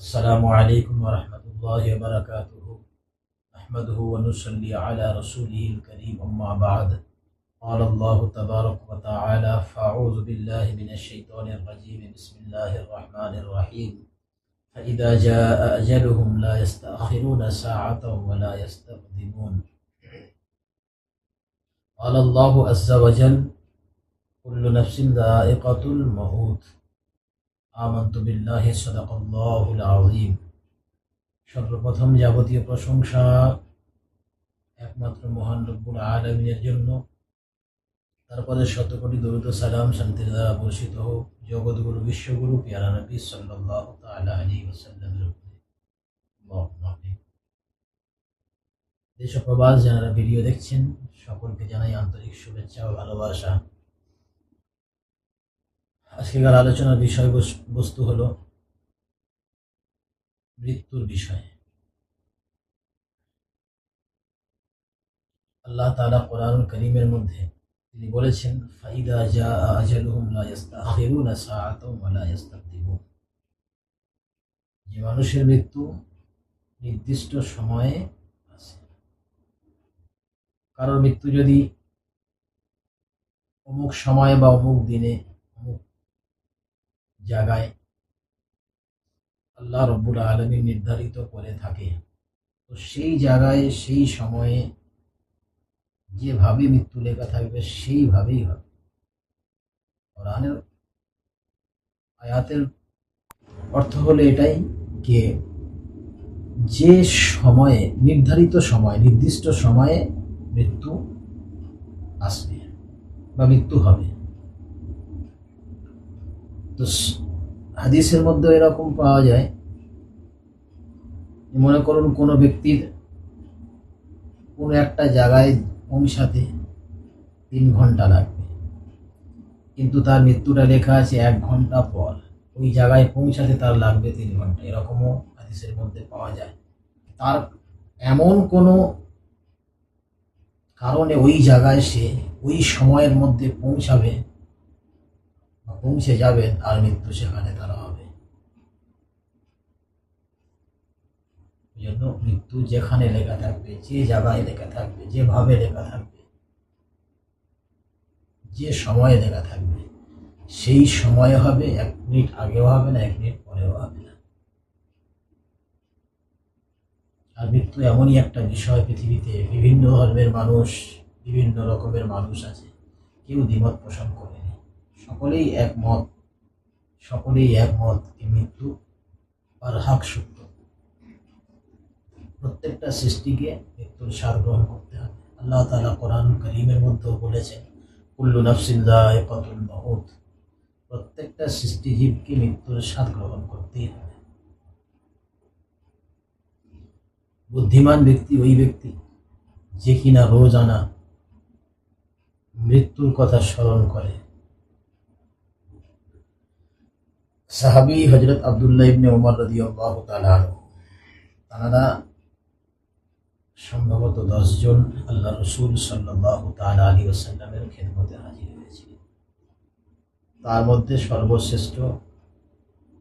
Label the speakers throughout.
Speaker 1: السلام عليكم ورحمة الله وبركاته. نحمده ونصلي على رسوله الكريم أما بعد. قال الله تبارك وتعالى فأعوذ بالله من الشيطان الرجيم. بسم الله الرحمن الرحيم. فإذا جاء أجلهم لا يستأخرون ساعة ولا يستقدمون. قال الله عز وجل كل نفس ذائقة الموت. সর্বপ্রথম যাবতীয় প্রশংসা একমাত্র মহান রব্বুল আলামিনের জন্য। তারপরে শতকোটি দরুদ সালাম শান্তির দ্বারা বর্ষিত হোক। জগৎগুরু, বিশ্বগুরু, পিয়ারা নবী সাল্লাল্লাহু তাআলা আলাইহি ওয়াসাল্লামের উপরে। আল্লাহুম্মা দেশ প্রবাস যারা ভিডিও দেখছেন, সকলকে জানাই আন্তরিক শুভেচ্ছা ও ভালোবাসা। আজকেকার আলোচনার বিষয় বস্তু হলো মৃত্যুর বিষয়। আল্লাহ তাআলা কোরআন করিমের মধ্যে তিনি বলেছেন, ফাইদা জা ইস্তাকদিমুন যে মানুষের মৃত্যু নির্দিষ্ট সময়ে আছে। কারোর মৃত্যু যদি অমুক সময়ে বা অমুক দিনে জায়গায় আল্লাহ রব্বুল আলমী নির্ধারিত করে থাকে। তো সেই জায়গায়, সেই সময়ে যেভাবে মৃত্যু লেখা থাকবে, সেইভাবেই হবে। কোরআনের আয়াতের অর্থ হলো এটাই যে যে সময়ে, নির্ধারিত সময়, নির্দিষ্ট সময়ে মৃত্যু আসবে বা মৃত্যু হবে। তো হাদিসের মধ্যে এরকম পাওয়া যায় মনে করুন কোনো ব্যক্তির কোনো একটা জায়গায় পৌঁছাতে তিন ঘণ্টা লাগবে। কিন্তু তার মৃত্যুটা লেখা আছে এক ঘণ্টা পর। ওই জায়গায় পৌঁছাতে তার লাগবে তিন ঘণ্টা। এরকমও হাদিসের মধ্যে পাওয়া যায়। তার এমন কোনো কারণে ওই জায়গায় সে ওই সময়ের মধ্যে পৌঁছাবে পৌঁছে যাবেন আর মৃত্যু সেখানে তারা হবে। মৃত্যু যেখানে লেখা থাকবে, যে জায়গায় লেখা থাকবে, যেভাবে লেখা থাকবে, যে সময়ে লেখা থাকবে, সেই সময়ে হবে, এক মিনিট আগেও হবে না, এক মিনিট পরেও হবে না। আর মৃত্যু এমনই একটা বিষয় পৃথিবীতে, বিভিন্ন ধর্মের মানুষ, বিভিন্ন রকমের মানুষ আছে। কেউ দ্বিমত পোষণ করেনি সকলেই একমত। সকলেই একমত যে মৃত্যু আর হাক সত্য। প্রত্যেকটা সৃষ্টিকে মৃত্যুর সার গ্রহণ করতে হবে। আল্লাহ তালা কোরআন করিমের মধ্যেও বলেছেন, কুল্লু নাফসিন যায়কাতুল মাউত। প্রত্যেকটা সৃষ্টিজীবকে মৃত্যুর স্বাদ গ্রহণ করতেই হবে। বুদ্ধিমান ব্যক্তি ওই ব্যক্তি যে কিনা রোজ আনা মৃত্যুর কথা স্মরণ করে। সাহাবি হজরত আবদুল্লাহ ইবনে ওমর রাদিয়াল্লাহু তাআলা আনহু। তারা সম্ভবত দশজন আল্লাহ রসুল সাল্লাল্লাহু তাআলা আলী ওসাল্লামের খেদমতে হাজির হয়েছিলেন। তার মধ্যে সর্বশ্রেষ্ঠ,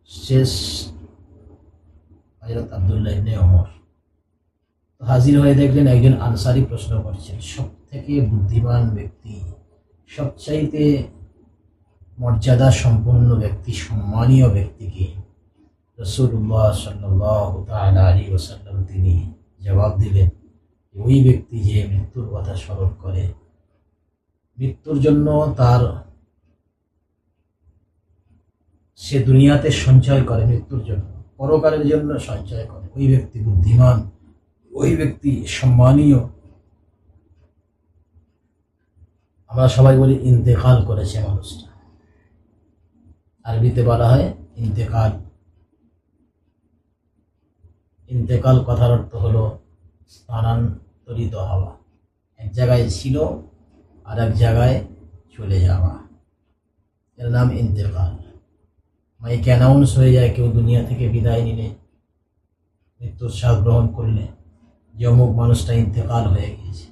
Speaker 1: শেষ হজরত আবদুল্লাহ ইবনে ওমর তো হাজির হয়ে দেখলেন একজন আনসারি প্রশ্ন করছেন সব থেকে বুদ্ধিমান ব্যক্তি সবচাইতে মর্যাদা সম্পন্ন ব্যক্তি, সম্মানীয় ব্যক্তিকে রসুল্লাহ সাল্লাহ আলী ওসাল্লাম তিনি জবাব দিলেন ওই ব্যক্তি যে মৃত্যুর কথা স্মরণ করে, মৃত্যুর জন্য তার সে দুনিয়াতে সঞ্চয় করে মৃত্যুর জন্য, পরকালের জন্য সঞ্চয় করে। ওই ব্যক্তি বুদ্ধিমান, ওই ব্যক্তি সম্মানীয়। আমরা সবাই বলি, ইন্তেকাল করেছে মানুষটা। আরবিতে বলা হয় ইন্তেকাল। ইন্তেকাল কথার অর্থ হলো স্থানান্তরিত হওয়া। এক জায়গায় ছিল আর এক জায়গায় চলে যাওয়া। এর নাম ইন্তেকাল। মাইক অ্যানাউন্স হয়ে যায়, কেউ দুনিয়া থেকে বিদায় নিলে, মৃত্যুর স্বাদ গ্রহণ করলে, যে অমুক মানুষটা ইন্তেকাল হয়ে গিয়েছে।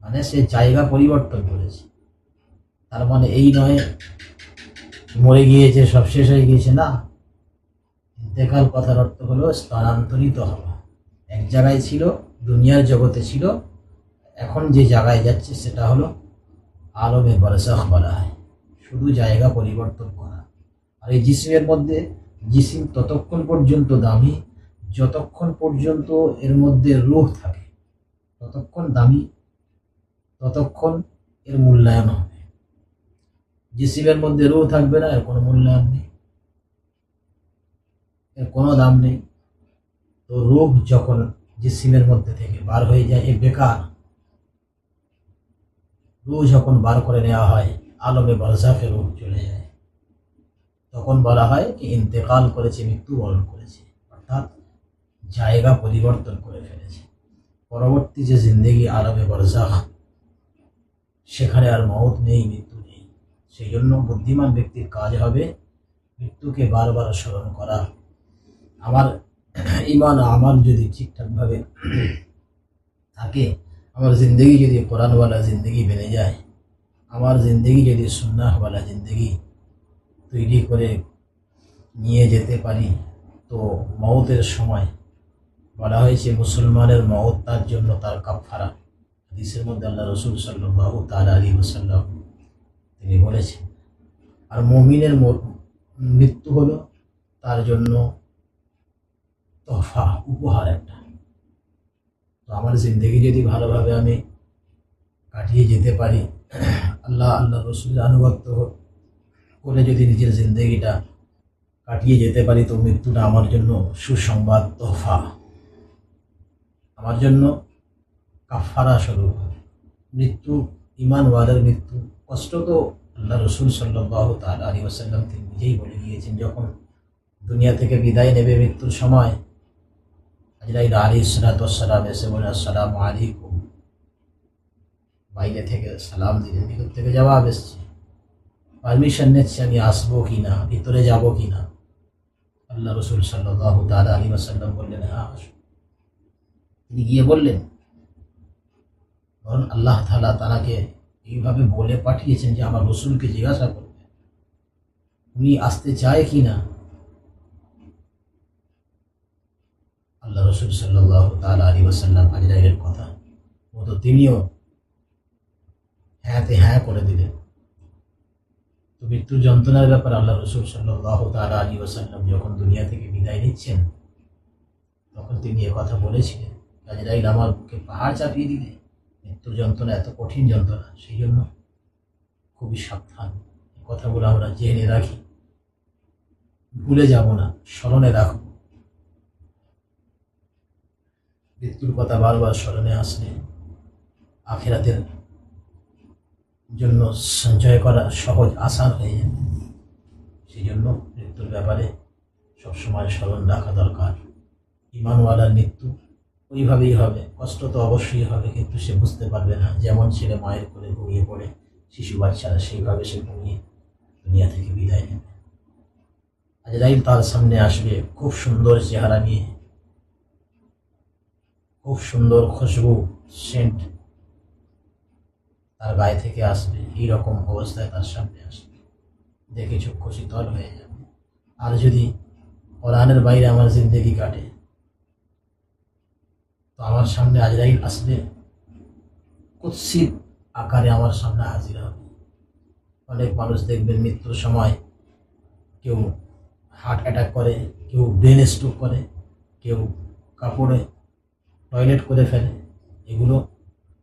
Speaker 1: মানে সে জায়গা পরিবর্তন করেছে। তার মানে এই নয় মরে গিয়েছে, সব শেষ হয়ে গিয়েছে না? ইন্তেকাল কথার অর্থ হলো স্থানান্তরিত হওয়া। এক জায়গায় ছিল, দুনিয়ার জগতে ছিল। এখন যে জায়গায় যাচ্ছে সেটা হলো আলমে বরসাখ বলা হয়। শুধু জায়গা পরিবর্তন করা। আর এই জিসিমের মধ্যে জিসিম ততক্ষণ পর্যন্ত দামি, যতক্ষণ পর্যন্ত এর মধ্যে রোহ থাকে, ততক্ষণ দামি, ততক্ষণ এর মূল্যায়ন হবে জিসিমের মধ্যে রোহ থাকবে না, এর কোনো মূল্যায়ন নেই। এর কোনো দাম নেই। তো রোগ যখন জিসিমের মধ্যে থেকে বার হয়ে যায়, এ বেকার। রোগ যখন বার করে নেওয়া হয়, আলমে বারজাফে রোগ চলে যায়। তখন বলা হয় কি, ইন্তেকাল করেছে মৃত্যুবরণ করেছে, অর্থাৎ জায়গা পরিবর্তন করে ফেলেছে। পরবর্তী যে জিন্দেগি আলমে বারজাখ সেখানে আর মৌত নেই, মৃত্যু সেই জন্য বুদ্ধিমান ব্যক্তির কাজ হবে মৃত্যুকে বারবার স্মরণ করা। আমার ইমান আমার যদি ঠিকঠাকভাবে থাকে, আমার জিন্দগি যদি কোরআনওয়ালা জিন্দগি বেড়ে যায়, আমার জিন্দগি যদি সুন্নাহওয়ালা জিন্দগি তৈরি করে নিয়ে যেতে পারি, তো মৌতের সময় বলা হয়েছে, মুসলমানের মৌত তার জন্য তার কাফারা হাদিসের মধ্যে আল্লাহ রসুল সাল্লাহ তার আলী ওসাল্লাম তিনি বলেছেন, আর মমিনের মৃত্যু হলো তার জন্য তফা উপহার একটা। তো আমার জিন্দগি যদি ভালোভাবে আমি কাটিয়ে যেতে পারি, আল্লাহ আল্লাহ রসুল আনুগত্য করে যদি নিজের জিন্দগিটা কাটিয়ে যেতে পারি, তো মৃত্যুটা আমার জন্য সুসংবাদ, তোহফা। আমার জন্য কাফারা স্বরূপ। মৃত্যু ইমান ওয়ালের মৃত্যু কষ্ট তো আল্লাহ রসুল সাল্লাহ তাল আলী ওসাল্লাম তিনি নিজেই বলে গিয়েছেন, যখন দুনিয়া থেকে বিদায় নেবে মৃত্যুর সময় আজরাইল আলী সালাতাম এসে বলে, আসসালাম আলাইকুম। বাইরে থেকে সালাম দিলেন, ভিতর থেকে জবাব এসছে, পারমিশন নিচ্ছে আমি, আসব কি না ভিতরে যাব কি না আল্লাহ রসুল সাল্লাহ তালা আলী আসাল্লাম বললেন হ্যাঁ আসো। তিনি গিয়ে বললেন বরং আল্লাহ তালা তানাকে এইভাবে বলে পাঠিয়েছেন যে আমার রসুলকে জিজ্ঞাসা করবে। উনি আসতে চায় কি না আল্লাহ রসুল সাল্লাহ তাল আলী ওসাল্লাম আজরাইলের কথা মতো তিনিও হ্যাঁতে হ্যাঁ করে দিলেন। তো মৃত্যুর যন্ত্রণার ব্যাপারে আল্লাহ রসুল সাল্লাহ তাল আলী ওসাল্লাম যখন দুনিয়া থেকে বিদায় নিচ্ছেন, তখন তিনি কথা বলেছিলেন, আজরাইল আমার বুকে পাহাড় চাপিয়ে দিলে? মৃত্যুর যন্ত্রণা এত কঠিন যন্ত্রণা, সেই জন্য খুবই সাবধান। কথাগুলো আমরা জেনে রাখি। ভুলে যাব না, স্মরণে রাখব। মৃত্যুর কথা বারবার স্মরণে আসলে আখেরাতের জন্য সঞ্চয় করা সহজ আসান হয়ে যায়। সেই জন্য মৃত্যুর ব্যাপারে সবসময় স্মরণ রাখা দরকার। ইমানওয়ালার মৃত্যু ওইভাবেই হবে। কষ্ট তো অবশ্যই হবে, কিন্তু সে বুঝতে পারবে না যেমন ছেলে মায়ের করে ঘুমিয়ে পড়ে, শিশু বাচ্চারা সেইভাবে সে ঘুমিয়ে দুনিয়া থেকে বিদায় নেবে। আজরাইল তার সামনে আসবে, খুব সুন্দর চেহারা নিয়ে। খুব সুন্দর খুশবু, সেন্ট তার গায়ে থেকে আসবে, এইরকম অবস্থায় তার সামনে আসবে। দেখে চক্ষু শীতল হয়ে যাবে। আর যদি কোরআনের বাইরে আমার জিন্দগি কাটে তো আমার সামনে আজরাইল আসবে। কুৎসিত আকারে আমার সামনে হাজির হবে। অনেক মানুষ দেখবেন মৃত্যুর সময় কেউ হার্ট অ্যাটাক করে, কেউ ব্রেন স্ট্রোক করে, কেউ কাপড়ে টয়লেট করে ফেলে। এগুলো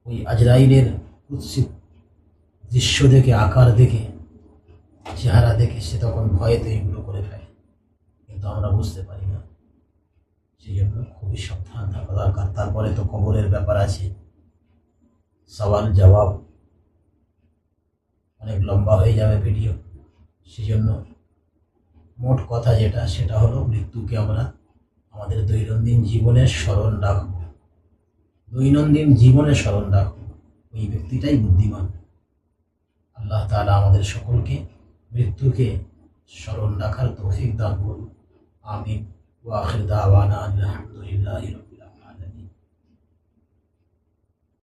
Speaker 1: ওই আজরাইলের কুৎসিত দৃশ্য দেখে, আকার দেখে, চেহারা দেখে সে তখন ভয়েতে এগুলো করে ফেলে। কিন্তু আমরা বুঝতে পারি না। সেই জন্য খুবই সাবধান থাকা দরকার তারপরে তো কবরের ব্যাপার আছে। সওয়াল, জবাব অনেক লম্বা হয়ে যাবে ভিডিও সেই জন্য মোট কথা যেটা, সেটা হলো মৃত্যুকে আমরা আমাদের দৈনন্দিন জীবনের স্মরণ রাখব। দৈনন্দিন জীবনে স্মরণ রাখব। ওই ব্যক্তিটাই বুদ্ধিমান। আল্লাহ তালা আমাদের সকলকে মৃত্যুকে স্মরণ রাখার তৌফিক দান করুন। আমিন। وآخر دعوانا أن الحمد لله رب